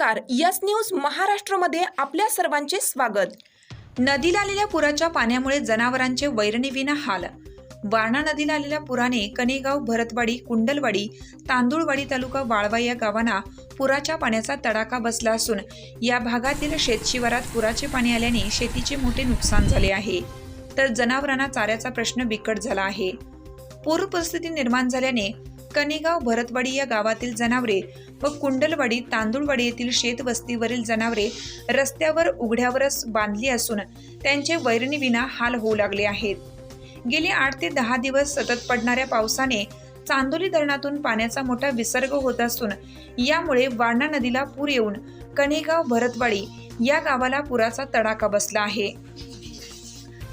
नमस्कार. Yes news महाराष्ट्रमध्ये आपल्या सर्वांचे स्वागत. नदीला आलेल्या पुराच्या पाण्यामुळे जनावरांचे वैरणीविना हाल. वारणा नदीला आलेल्या पुराने कनेगाव भरतवाडी कुंडलवाडी तांदूळवाडी तालुका वाळवा या गावांना पुराच्या पाण्याचा तडाखा बसला असून या भागातील शेतशिवारात पुराचे पाणी आल्याने शेतीचे मोठे नुकसान झाले आहे. तर जनावरांना चाऱ्याचा प्रश्न बिकट झाला आहे. पूर परिस्थिती निर्माण झाल्याने कनेगाव भरतवाडी या गावातील जनावरे व कुंडलवाडी तांदूळवाडी येथील शेतवस्तीवरील जनावरे रस्त्यावर उघड्यावरच बांधली असून त्यांचे वैरणीविना हाल होऊ लागले आहेत. गेले आठ ते दहा दिवस सतत पडणाऱ्या पावसाने चांदोली धरणातून पाण्याचा मोठा विसर्ग होत असून यामुळे वारणा नदीला पूर येऊन कनेगाव भरतवाडी या गावाला पुराचा तडाखा बसला आहे.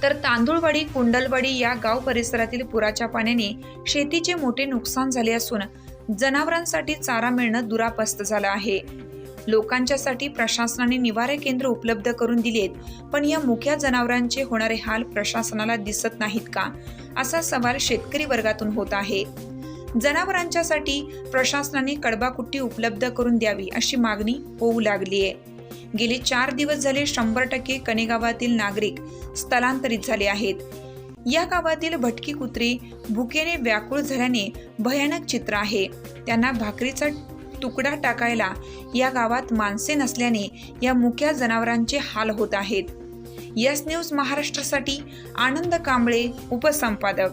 तर तांदूळवाडी कुंडलवाडी या गाव परिसरातील पुराच्या पाण्याने शेतीचे मोठे नुकसान झाले असून जनावरांसाठी चारा मिळणं दुरापस्त झालं आहे. लोकांच्यासाठी प्रशासनाने निवारे केंद्र उपलब्ध करून दिलेत पण या मुख्या जनावरांचे होणारे हाल प्रशासनाला दिसत नाहीत का? असा सवाल शेतकरी वर्गातून होत आहे. जनावरांच्यासाठी प्रशासनाने कडबाकुट्टी उपलब्ध करून द्यावी अशी मागणी होऊ लागली आहे गेले चार दिवस झाले शंभर टक्के कनेगावातील नागरिक स्थलांतरित झाले आहेत. या गावातील भटकी कुत्री भुकेने व्याकुळ झाल्याने भयानक चित्र आहे. त्यांना भाकरीचा तुकडा टाकायला या गावात माणसे नसल्याने या मुख्या जनावरांचे हाल होत आहेत. यस न्यूज महाराष्ट्रासाठी आनंद कांबळे उपसंपादक.